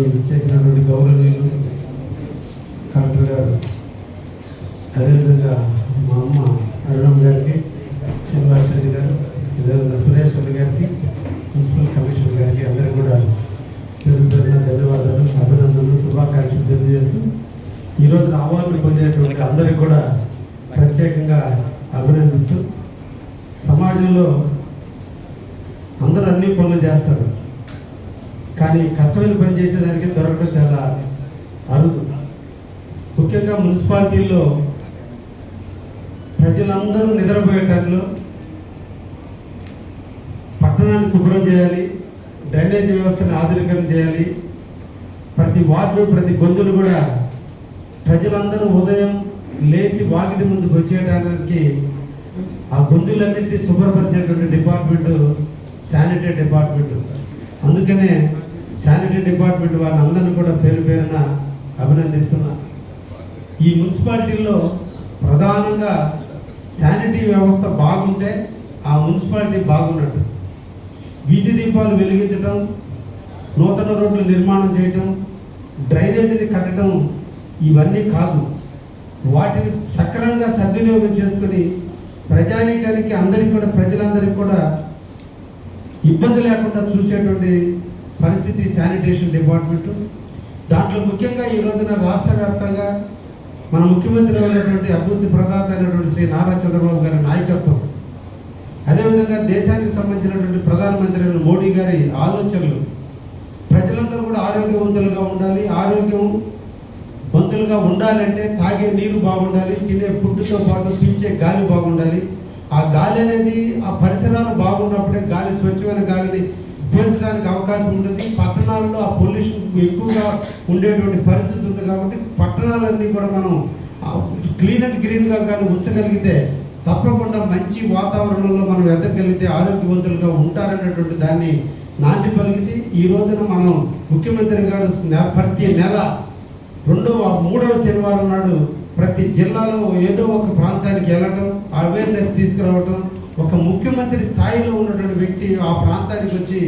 కార్యక్రమానికి చేసినటువంటి గౌరవనీయులు కలెక్టర్ గారు అదేవిధంగా మా అమ్మ అరుణం గారికి శ్రీనివాస్ రెడ్డి గారు అదేవిధంగా సురేష్ రెడ్డి గారికి మున్సిపల్ కమిషనర్ గారికి అందరికీ కూడా పేరు ధన్యవాదాలు అభినందనలు శుభాకాంక్షలు తెలియజేస్తూ ఈరోజు రావాలని పొందినటువంటి అందరికీ కూడా ప్రత్యేకంగా అభినందిస్తూ సమాజంలో అందరూ అన్ని పనులు చేస్తారు. కానీ కష్టమైన పని చేసేదానికి దొరకడం చాలా అరుదు. ముఖ్యంగా మున్సిపాలిటీల్లో ప్రజలందరూ నిద్రపోయే టైంలో పట్టణాన్ని శుభ్రం చేయాలి డ్రైనేజ్ వ్యవస్థను ఆధునీకరణ చేయాలి. ప్రతి వార్డు ప్రతి గొంతులు కూడా ప్రజలందరూ ఉదయం లేచి వాకిటి ముందుకు వచ్చేయడానికి ఆ గొంతులన్నింటినీ శుభ్రపరిచేటువంటి డిపార్ట్మెంట్ శానిటరీ డిపార్ట్మెంట్. అందుకనే శానిటరీ డిపార్ట్మెంట్ వాళ్ళందరినీ కూడా పేరు పేరున అభినందిస్తున్నా. ఈ మున్సిపాలిటీల్లో ప్రధానంగా శానిటరీ వ్యవస్థ బాగుంటే ఆ మున్సిపాలిటీ బాగున్నట్టు. వీధి దీపాలు వెలిగించడం నూతన రోడ్లు నిర్మాణం చేయటం డ్రైనేజీని కట్టడం ఇవన్నీ కాదు. వాటిని సక్రమంగా సద్వినియోగం చేసుకుని ప్రజానీకానికి అందరికీ కూడా ప్రజలందరికీ కూడా ఇబ్బంది లేకుండా చూసేటువంటి పరిస్థితి శానిటేషన్ డిపార్ట్మెంటు. దాంట్లో ముఖ్యంగా ఈ రోజున రాష్ట్ర వ్యాప్తంగా మన ముఖ్యమంత్రి అయినటువంటి అభివృద్ధి ప్రదాత అయినటువంటి శ్రీ నారా చంద్రబాబు గారి నాయకత్వం. అదేవిధంగా దేశానికి సంబంధించినటువంటి ప్రధానమంత్రి అయిన మోడీ గారి ఆలోచనలు. ప్రజలందరూ కూడా ఆరోగ్యవంతులుగా ఉండాలి ఆరోగ్యం వంతులుగా ఉండాలంటే తాగే నీరు బాగుండాలి తినే ఫుడ్తో పాటు పీల్చే గాలి బాగుండాలి. ఆ గాలి అనేది ఆ పరిసరాలు బాగున్నప్పుడే గాలి స్వచ్ఛమైన గాలిని పీల్చడానికి అవకాశం ఉంటుంది. పట్టణాల్లో ఆ పొల్యూషన్ ఎక్కువగా ఉండేటువంటి పరిస్థితి ఉంది కాబట్టి పట్టణాలన్నీ కూడా మనం క్లీన్ అండ్ గ్రీన్గా కానీ ఉంచగలిగితే తప్పకుండా మంచి వాతావరణంలో మనం ఎదగలిగితే ఆరోగ్యవంతులుగా ఉంటారనేటువంటి దాన్ని నాంది పలికితే ఈ రోజున మనం ముఖ్యమంత్రి గారు ప్రతి నెల రెండవ మూడవ శనివారం నాడు ప్రతి జిల్లాలో ఏదో ఒక ప్రాంతానికి వెళ్ళటం అవేర్నెస్ తీసుకురావటం ఒక ముఖ్యమంత్రి స్థాయిలో ఉన్నటువంటి వ్యక్తి ఆ ప్రాంతానికి వచ్చి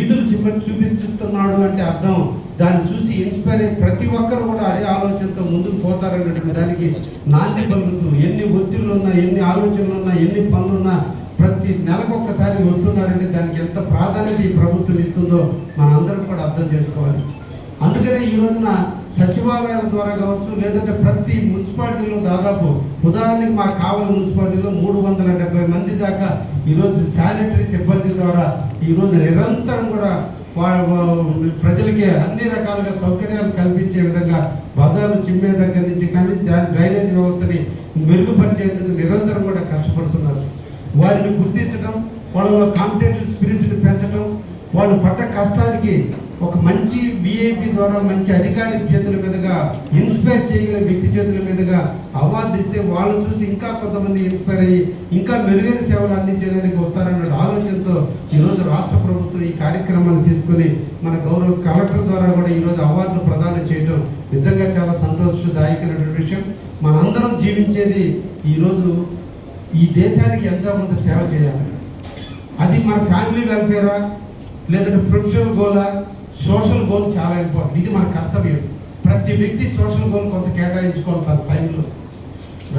ఈదులు చిమ్మ చూపిస్తున్నాడు అంటే అర్థం. దాన్ని చూసి ఇన్స్పైర్ అయ్యి ప్రతి ఒక్కరు కూడా అదే ఆలోచనతో ముందుకు పోతారనేటువంటి దానికి నాంది పలుకుతూ ఎన్ని ఒత్తిళ్ళు ఉన్నా ఎన్ని ఆలోచనలు ఉన్నా ఎన్ని పనులున్నా ప్రతి నెలకు ఒక్కసారి వస్తున్నారంటే దానికి ఎంత ప్రాధాన్యత ఈ ప్రభుత్వం ఇస్తుందో మనందరం కూడా అర్థం చేసుకోవాలి. అందుకనే ఈ రోజున సచివాలయాల ద్వారా కావచ్చు లేదంటే ప్రతి మున్సిపాలిటీలో దాదాపు ఉదాహరణకి మా కావలి మున్సిపాలిటీలో మూడు వందల డెబ్బై మంది దాకా ఈరోజు శానిటరీ సిబ్బంది ద్వారా ఈరోజు నిరంతరం కూడా ప్రజలకి అన్ని రకాలుగా సౌకర్యాలు కల్పించే విధంగా బజార్లు చిమ్మే దగ్గర నుంచి కానీ డ్రైనేజ్ వ్యవస్థని మెరుగుపరిచేందుకు నిరంతరం కూడా కష్టపడుతున్నారు. వారిని గుర్తించడం వాళ్ళలో కాంపిటేటివ్ స్పిరిట్ని పెంచడం వాళ్ళు పడ్డ కష్టానికి ఒక మంచి విఐపి ద్వారా మంచి అధికారి చేతుల మీదుగా ఇన్స్పైర్ చేయగల వ్యక్తి చేతుల మీదుగా అవార్డు ఇస్తే వాళ్ళు చూసి ఇంకా కొంతమంది ఇన్స్పైర్ అయ్యి ఇంకా మెరుగైన సేవలు అందించేదానికి వస్తారన్న ఆలోచనతో ఈరోజు రాష్ట్ర ప్రభుత్వం ఈ కార్యక్రమాన్ని తీసుకొని మన గౌరవ కలెక్టర్ ద్వారా కూడా ఈరోజు అవార్డులు ప్రదానం చేయడం నిజంగా చాలా సంతోషదాయకమైనటువంటి విషయం. మనందరం జీవించేది ఈరోజు ఈ దేశానికి ఎంతో కొంత సేవ చేయాలి. అది మన ఫ్యామిలీ వెల్ఫేరా లేదంటే ప్రొఫెషనల్ గోలా సోషల్ గోల్ చాలా ఇంపార్టెంట్ ఇది మన కర్తవ్యం. ప్రతి వ్యక్తి సోషల్ గోల్ కొంత కేటాయించుకోవాలి తన టైంలో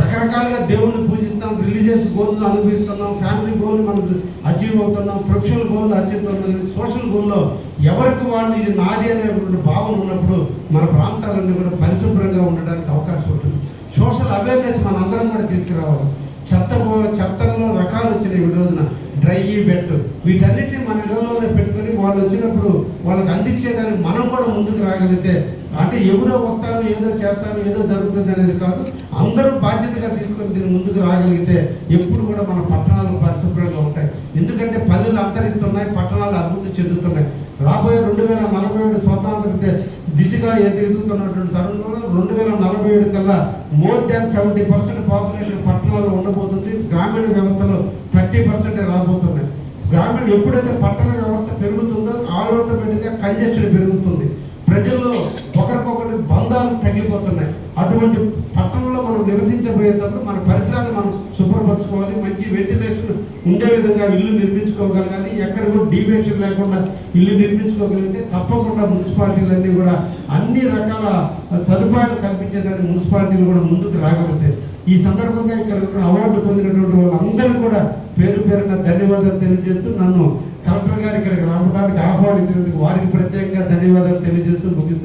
రకరకాలుగా దేవుణ్ణి పూజిస్తాం రిలీజియస్ గోల్ను అనుభవిస్తున్నాం ఫ్యామిలీ గోల్ మనం అచీవ్ అవుతున్నాం ప్రొఫెషనల్ గోల్ అచీవ్ అవుతున్నాం సోషల్ గోల్లో ఎవరికి వాళ్ళు ఇది నాది అనేటువంటి భావన ఉన్నప్పుడు మన ప్రాంతాలన్నీ కూడా పరిశుభ్రంగా ఉండడానికి అవకాశం ఉంటుంది. సోషల్ అవేర్నెస్ మన అందరం కూడా తీసుకురావాలి. చెత్త పో- చెత్తలో రకాలు వచ్చినాయి ఈ రోజున. డ్రై బెడ్ వీటన్నిటిని మన ఇళ్ళలోనే పెట్టుకొని వాళ్ళు వచ్చినప్పుడు వాళ్ళకి అందించేదానికి మనం కూడా ముందుకు రాగలిగితే అంటే ఎవరో వస్తారో ఏదో చేస్తారు ఏదో జరుగుతుంది అనేది కాదు అందరూ బాధ్యతగా తీసుకొని దీన్ని ముందుకు రాగలిగితే ఎప్పుడు కూడా మన పట్టణాలు పరిశుభ్రంగా ఉంటాయి. ఎందుకంటే పల్లెలు అంతరిస్తున్నాయి పట్టణాలు అభివృద్ధి చెందుతున్నాయి. రాబోయే రెండు వేల నలభై ఏడు స్వర్ణాంధ్ర దిశగా ఎదుగుతున్నటువంటి తరుణంలో రెండు వేల నలభై ఏడు కల్లా more than seventy percent population పట్టణాల్లో ఉండబోతుంది. గ్రామీణ గ్రామీణ ఎప్పుడైతే పట్టణ వ్యవస్థ పెరుగుతుందో ఆటోమేటిక్గా కంజెషన్ పెరుగుతుంది. ప్రజల్లో అటువంటి పట్టణంలో మనం నివసించబోయేటప్పుడు మన పరిసరాలు మనం శుభ్రపరచుకోవాలి మంచి వెంటిలేషన్ ఉండే విధంగా ఇల్లు నిర్మించుకోగలగాలి ఎక్కడ కూడా డీవియేషన్ లేకుండా ఇల్లు నిర్మించుకోగలిగితే తప్పకుండా మున్సిపాలిటీలన్నీ కూడా అన్ని రకాల సదుపాయాలు కల్పించేదానికి మున్సిపాలిటీలు కూడా ముందుకు రాగలుగుతాయి ఈ సందర్భంగా ఇక్కడ అవార్డు పొందినటువంటి వాళ్ళందరూ కూడా పేరు పేరున ధన్యవాదాలు తెలియజేస్తూ నన్ను కలెక్టర్ గారు ఇక్కడికి రావడానికి ఆహ్వానించినందుకు వారికి ప్రత్యేకంగా ధన్యవాదాలు తెలియజేస్తూ ముగిస్తున్నాను.